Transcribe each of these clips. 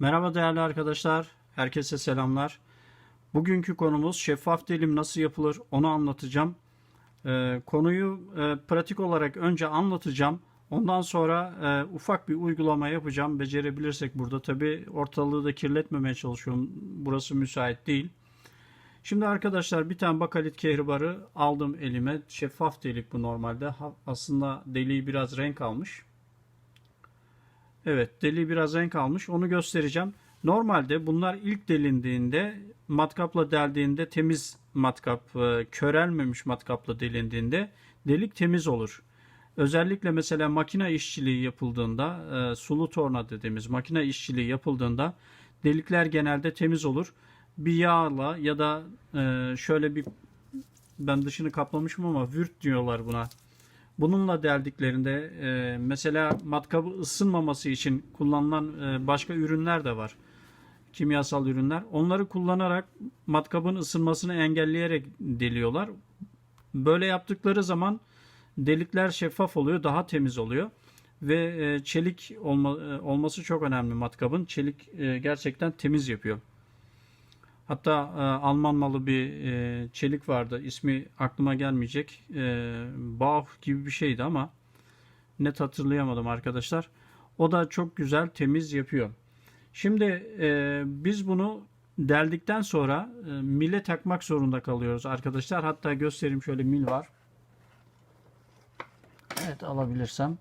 Merhaba değerli arkadaşlar. Herkese selamlar. Bugünkü konumuz şeffaf dilim nasıl yapılır onu anlatacağım. Ee, konuyu e, pratik olarak önce anlatacağım. Ondan sonra e, ufak bir uygulama yapacağım. Becerebilirsek burada tabi ortalığı da kirletmemeye çalışıyorum. Burası müsait değil. Şimdi arkadaşlar bir tane bakalit kehribarı aldım elime. Şeffaf delik bu normalde. Aslında deliği biraz renk almış. Evet deliği biraz renk almış. Onu göstereceğim. Normalde bunlar ilk delindiğinde matkapla deldiğinde temiz matkap, e, körelmemiş matkapla delindiğinde delik temiz olur. Özellikle mesela makine işçiliği yapıldığında, e, sulu torna dediğimiz makine işçiliği yapıldığında delikler genelde temiz olur. Bir yağla ya da e, şöyle bir ben dışını kaplamışım ama vürt diyorlar buna. Bununla deldiklerinde e, mesela matkabı ısınmaması için kullanılan e, başka ürünler de var. Kimyasal ürünler. Onları kullanarak matkabın ısınmasını engelleyerek deliyorlar. Böyle yaptıkları zaman delikler şeffaf oluyor, daha temiz oluyor. Ve e, çelik olma, e, olması çok önemli matkabın. Çelik e, gerçekten temiz yapıyor. Hatta e, Alman malı bir e, çelik vardı. İsmi aklıma gelmeyecek. E, Bauch gibi bir şeydi ama net hatırlayamadım arkadaşlar. O da çok güzel temiz yapıyor. Şimdi e, biz bunu deldikten sonra e, mile takmak zorunda kalıyoruz arkadaşlar. Hatta göstereyim şöyle mil var. Evet alabilirsem.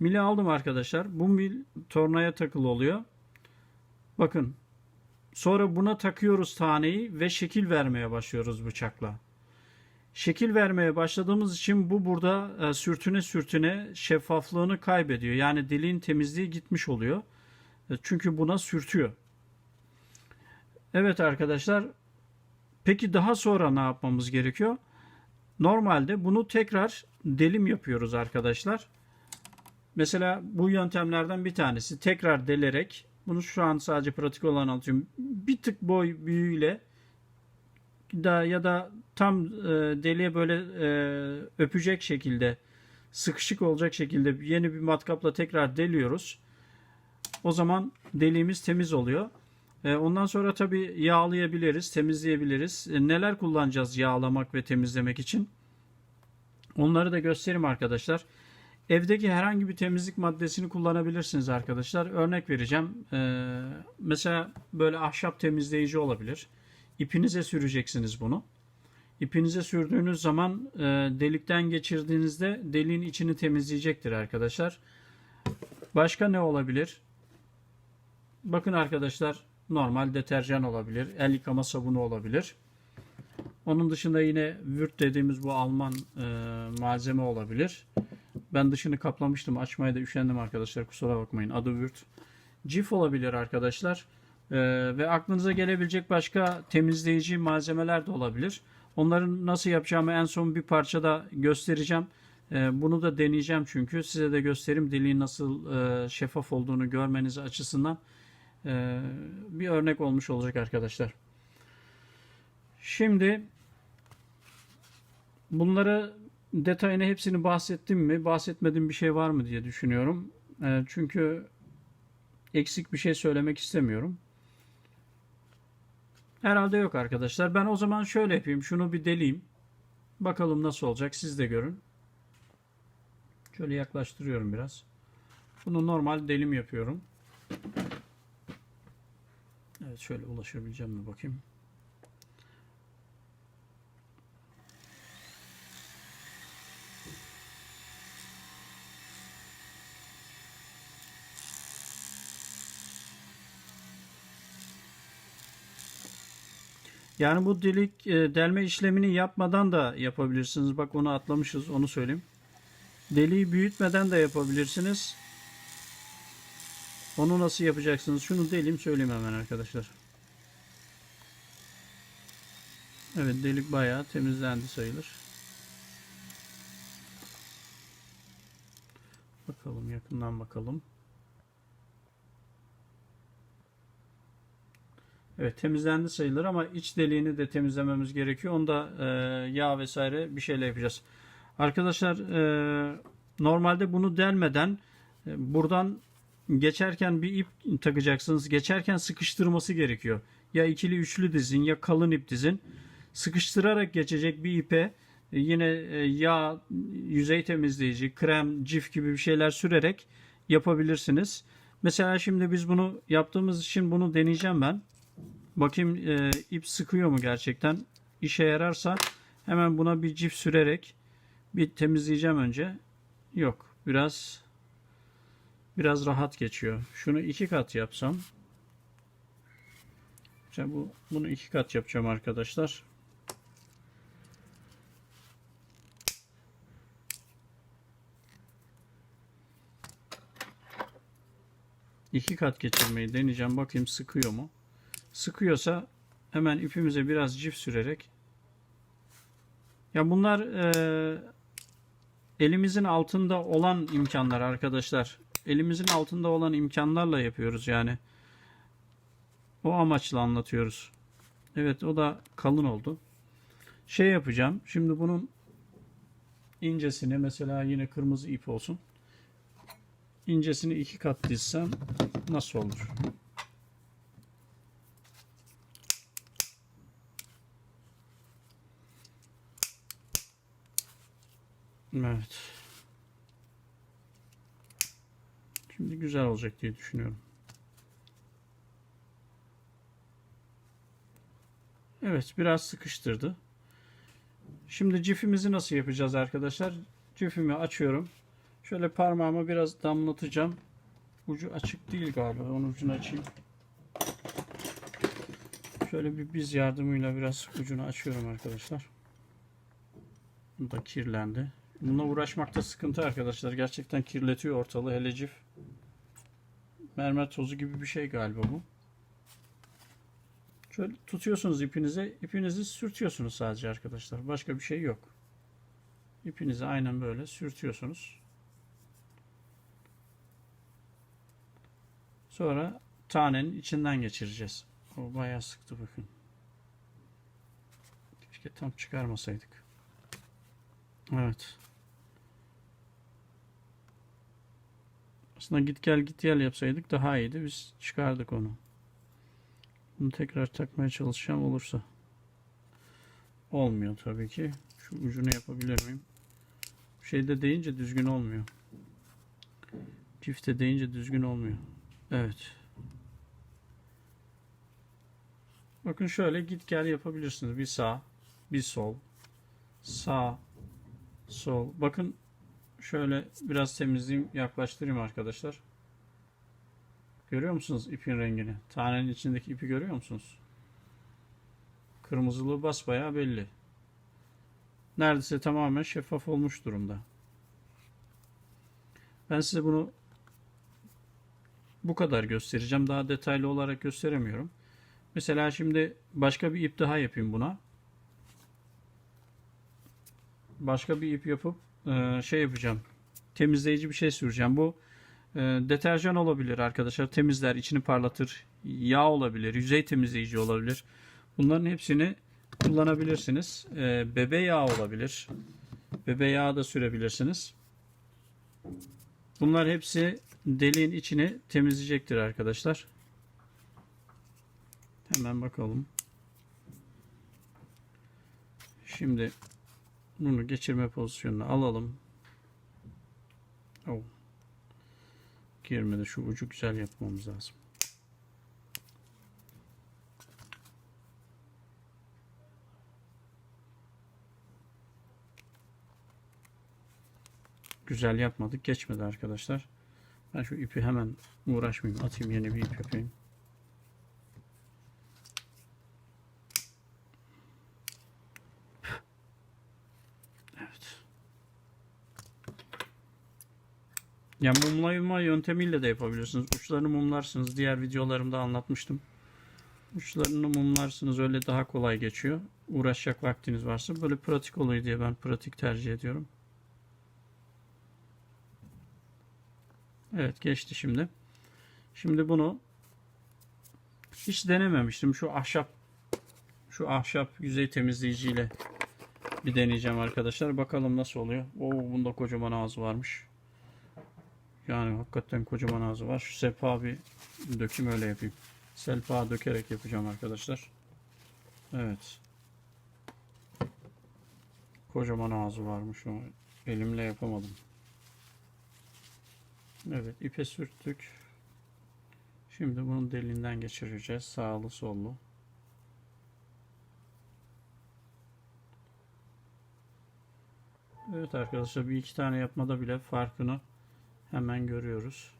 Mili aldım arkadaşlar. Bu mil tornaya takılı oluyor. Bakın. Sonra buna takıyoruz taneyi ve şekil vermeye başlıyoruz bıçakla. Şekil vermeye başladığımız için bu burada e, sürtüne sürtüne şeffaflığını kaybediyor. Yani deliğin temizliği gitmiş oluyor. E, Çünkü buna sürtüyor. Evet arkadaşlar. Peki daha sonra ne yapmamız gerekiyor? Normalde bunu tekrar delim yapıyoruz arkadaşlar. Mesela bu yöntemlerden bir tanesi tekrar delerek bunu şu an sadece pratik olan anlatıyorum. Bir tık boy büyüğüyle da ya da tam e, deliğe böyle e, öpecek şekilde sıkışık olacak şekilde yeni bir matkapla tekrar deliyoruz. O zaman deliğimiz temiz oluyor. E, ondan sonra tabii yağlayabiliriz, temizleyebiliriz. E, neler kullanacağız yağlamak ve temizlemek için? Onları da göstereyim arkadaşlar. Evdeki herhangi bir temizlik maddesini kullanabilirsiniz arkadaşlar. Örnek vereceğim. Ee, mesela böyle ahşap temizleyici olabilir. İpinize süreceksiniz bunu. İpinize sürdüğünüz zaman e, delikten geçirdiğinizde deliğin içini temizleyecektir arkadaşlar. Başka ne olabilir? Bakın arkadaşlar normal deterjan olabilir. El yıkama sabunu olabilir. Onun dışında yine Würth dediğimiz bu Alman e, malzeme olabilir. Ben dışını kaplamıştım. Açmaya da üşendim arkadaşlar. Kusura bakmayın. Adı Würth. Cif olabilir arkadaşlar. Ee, ve aklınıza gelebilecek başka temizleyici malzemeler de olabilir. Onların nasıl yapacağımı en son bir parçada göstereceğim. Ee, bunu da deneyeceğim çünkü. Size de göstereyim deliğin nasıl e, şeffaf olduğunu görmeniz açısından e, bir örnek olmuş olacak arkadaşlar. Şimdi bunları detayını hepsini bahsettim mi? Bahsetmediğim bir şey var mı diye düşünüyorum. E, çünkü eksik bir şey söylemek istemiyorum. Herhalde yok arkadaşlar. Ben o zaman şöyle yapayım. Şunu bir deleyim. Bakalım nasıl olacak. Siz de görün. Şöyle yaklaştırıyorum biraz. Bunu normal delim yapıyorum. Evet şöyle ulaşabileceğim mi bakayım. Yani bu delik e, delme işlemini yapmadan da yapabilirsiniz. Bak onu atlamışız onu söyleyeyim. Deliği büyütmeden de yapabilirsiniz. Onu nasıl yapacaksınız? Şunu deleyim söyleyeyim hemen arkadaşlar. Evet delik bayağı temizlendi sayılır. Bakalım yakından bakalım. Evet temizlendi sayılır ama iç deliğini de temizlememiz gerekiyor. Onda e, yağ vesaire bir şeyle yapacağız. Arkadaşlar e, normalde bunu delmeden E, Buradan geçerken bir ip takacaksınız. Geçerken sıkıştırması gerekiyor. Ya ikili üçlü dizin ya kalın ip dizin. Sıkıştırarak geçecek bir ipe e, yine e, yağ, yüzey temizleyici, krem, cif gibi bir şeyler sürerek yapabilirsiniz. Mesela şimdi biz bunu yaptığımız için bunu deneyeceğim ben. Bakayım e, ip sıkıyor mu gerçekten. İşe yararsa hemen buna bir cif sürerek bir temizleyeceğim önce. Yok. Biraz biraz rahat geçiyor. Şunu iki kat yapsam. İşte bu bunu iki kat yapacağım arkadaşlar. İki kat geçirmeyi deneyeceğim. Bakayım sıkıyor mu? Sıkıyorsa hemen ipimize biraz cif sürerek ya bunlar e, elimizin altında olan imkanlar arkadaşlar. Elimizin altında olan imkanlarla yapıyoruz yani. O amaçla anlatıyoruz. Evet o da kalın oldu. Şey yapacağım. Şimdi bunun incesini mesela yine kırmızı ip olsun. İncesini iki kat dizsem nasıl olur? Evet. Şimdi güzel olacak diye düşünüyorum. Evet, biraz sıkıştırdı. Şimdi cifimizi nasıl yapacağız arkadaşlar? Cifimi açıyorum. Şöyle parmağımı biraz damlatacağım. Ucu açık değil galiba. Onun ucunu açayım. Şöyle bir biz yardımıyla biraz ucunu açıyorum arkadaşlar. Bu da kirlendi. Bununla uğraşmakta sıkıntı arkadaşlar. Gerçekten kirletiyor ortalığı. Hele cif. Mermer tozu gibi bir şey galiba bu. Şöyle tutuyorsunuz ipinize. ipinizi sürtüyorsunuz sadece arkadaşlar. Başka bir şey yok. İpinizi aynen böyle sürtüyorsunuz. Sonra tanenin içinden geçireceğiz. O bayağı sıktı bakın. Keşke tam çıkarmasaydık. Evet. Aslında git gel git gel yapsaydık daha iyiydi. Biz çıkardık onu. Bunu tekrar takmaya çalışacağım olursa. Olmuyor tabii ki. Şu ucunu yapabilir miyim? Şeyde deyince düzgün olmuyor. Çifte deyince düzgün olmuyor. Evet. Bakın şöyle git gel yapabilirsiniz. Bir sağ, bir sol, sağ, sol. Bakın şöyle biraz temizleyeyim, yaklaştırayım arkadaşlar. Görüyor musunuz ipin rengini? Tanenin içindeki ipi görüyor musunuz? Kırmızılığı basbayağı belli. Neredeyse tamamen şeffaf olmuş durumda. Ben size bunu bu kadar göstereceğim. Daha detaylı olarak gösteremiyorum. Mesela şimdi başka bir ip daha yapayım buna. Başka bir ip yapıp e, şey yapacağım. Temizleyici bir şey süreceğim. Bu e, deterjan olabilir arkadaşlar. Temizler, içini parlatır. Yağ olabilir, yüzey temizleyici olabilir. Bunların hepsini kullanabilirsiniz. E, bebe yağı olabilir. Bebe yağı da sürebilirsiniz. Bunlar hepsi deliğin içini temizleyecektir arkadaşlar. Hemen bakalım. Şimdi bunu geçirme pozisyonuna alalım. Oh. Girmedi. Şu ucu güzel yapmamız lazım. Güzel yapmadık. Geçmedi arkadaşlar. Ben şu ipi hemen uğraşmayayım. Atayım yeni bir ip yapayım. Evet. Ya mumlama yöntemiyle de yapabilirsiniz. Uçlarını mumlarsınız. Diğer videolarımda anlatmıştım. Uçlarını mumlarsınız. Öyle daha kolay geçiyor. Uğraşacak vaktiniz varsa. Böyle pratik oluyor diye ben pratik tercih ediyorum. Evet geçti şimdi. Şimdi bunu hiç denememiştim. Şu ahşap şu ahşap yüzey temizleyiciyle bir deneyeceğim arkadaşlar. Bakalım nasıl oluyor. Oo bunda kocaman ağzı varmış. Yani hakikaten kocaman ağzı var. Şu sehpa bir döküm öyle yapayım. Selpa dökerek yapacağım arkadaşlar. Evet. Kocaman ağzı varmış o. Elimle yapamadım. Evet ipe sürttük. Şimdi bunun deliğinden geçireceğiz. Sağlı sollu. Evet arkadaşlar bir iki tane yapmada bile farkını hemen görüyoruz.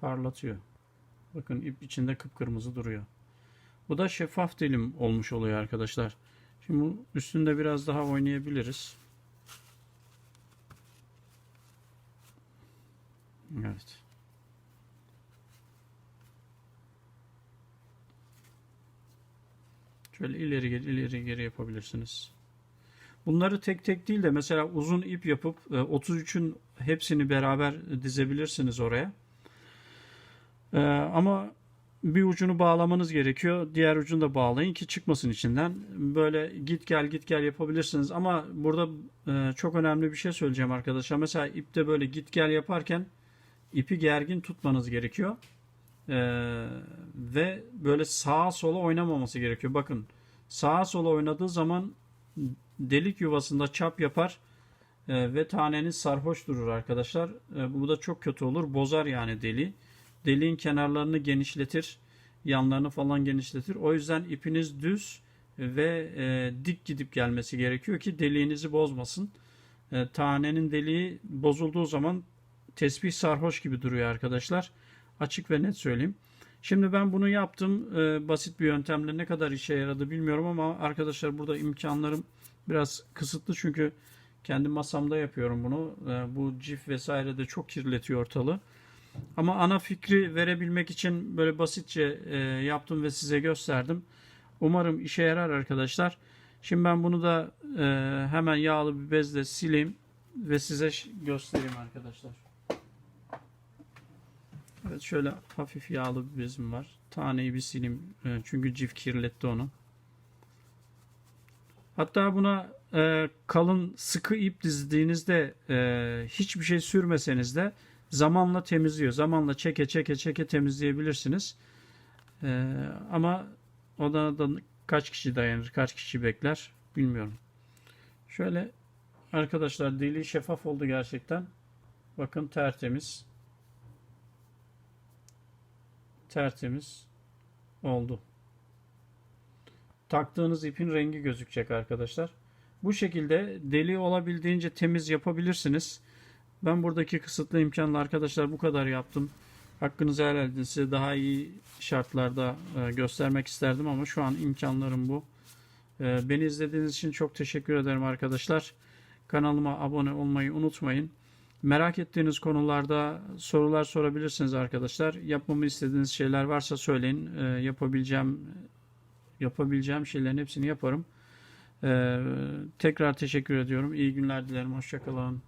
Parlatıyor. Bakın ip içinde kıpkırmızı duruyor. Bu da şeffaf dilim olmuş oluyor arkadaşlar. Şimdi üstünde biraz daha oynayabiliriz. Evet. Şöyle ileri geri ileri geri yapabilirsiniz. Bunları tek tek değil de mesela uzun ip yapıp e, 33'ün hepsini beraber dizebilirsiniz oraya. E, Ama bir ucunu bağlamanız gerekiyor. Diğer ucunu da bağlayın ki çıkmasın içinden. Böyle git gel git gel yapabilirsiniz. Ama burada e, çok önemli bir şey söyleyeceğim arkadaşlar. Mesela ipte böyle git gel yaparken ipi gergin tutmanız gerekiyor. E, ve böyle sağa sola oynamaması gerekiyor. Bakın sağa sola oynadığı zaman delik yuvasında çap yapar e, ve taneniz sarhoş durur arkadaşlar. E, bu da çok kötü olur. Bozar yani deliği. Deliğin kenarlarını genişletir. Yanlarını falan genişletir. O yüzden ipiniz düz ve e, dik gidip gelmesi gerekiyor ki deliğinizi bozmasın. E, tanenin deliği bozulduğu zaman tesbih sarhoş gibi duruyor arkadaşlar. Açık ve net söyleyeyim. Şimdi ben bunu yaptım. E, basit bir yöntemle ne kadar işe yaradı bilmiyorum ama arkadaşlar burada imkanlarım biraz kısıtlı çünkü kendi masamda yapıyorum bunu. E, bu cif vesaire de çok kirletiyor ortalığı. Ama ana fikri verebilmek için böyle basitçe e, yaptım ve size gösterdim. Umarım işe yarar arkadaşlar. Şimdi ben bunu da e, hemen yağlı bir bezle sileyim ve size göstereyim arkadaşlar. Evet şöyle hafif yağlı bir bezim var. Taneyi bir sileyim e, çünkü cif kirletti onu. Hatta buna e, kalın sıkı ip dizdiğinizde e, hiçbir şey sürmeseniz de zamanla temizliyor. Zamanla çeke çeke çeke temizleyebilirsiniz. E, ama o da, kaç kişi dayanır, kaç kişi bekler bilmiyorum. Şöyle arkadaşlar deliği şeffaf oldu gerçekten. Bakın tertemiz. Tertemiz oldu taktığınız ipin rengi gözükecek arkadaşlar. Bu şekilde deliği olabildiğince temiz yapabilirsiniz. Ben buradaki kısıtlı imkanla arkadaşlar bu kadar yaptım. Hakkınızı helal edin. Size daha iyi şartlarda e, göstermek isterdim ama şu an imkanlarım bu. E, Beni izlediğiniz için çok teşekkür ederim arkadaşlar. Kanalıma abone olmayı unutmayın. Merak ettiğiniz konularda sorular sorabilirsiniz arkadaşlar. Yapmamı istediğiniz şeyler varsa söyleyin. E, Yapabileceğim yapabileceğim şeylerin hepsini yaparım. Ee, tekrar teşekkür ediyorum. İyi günler dilerim. Hoşçakalın.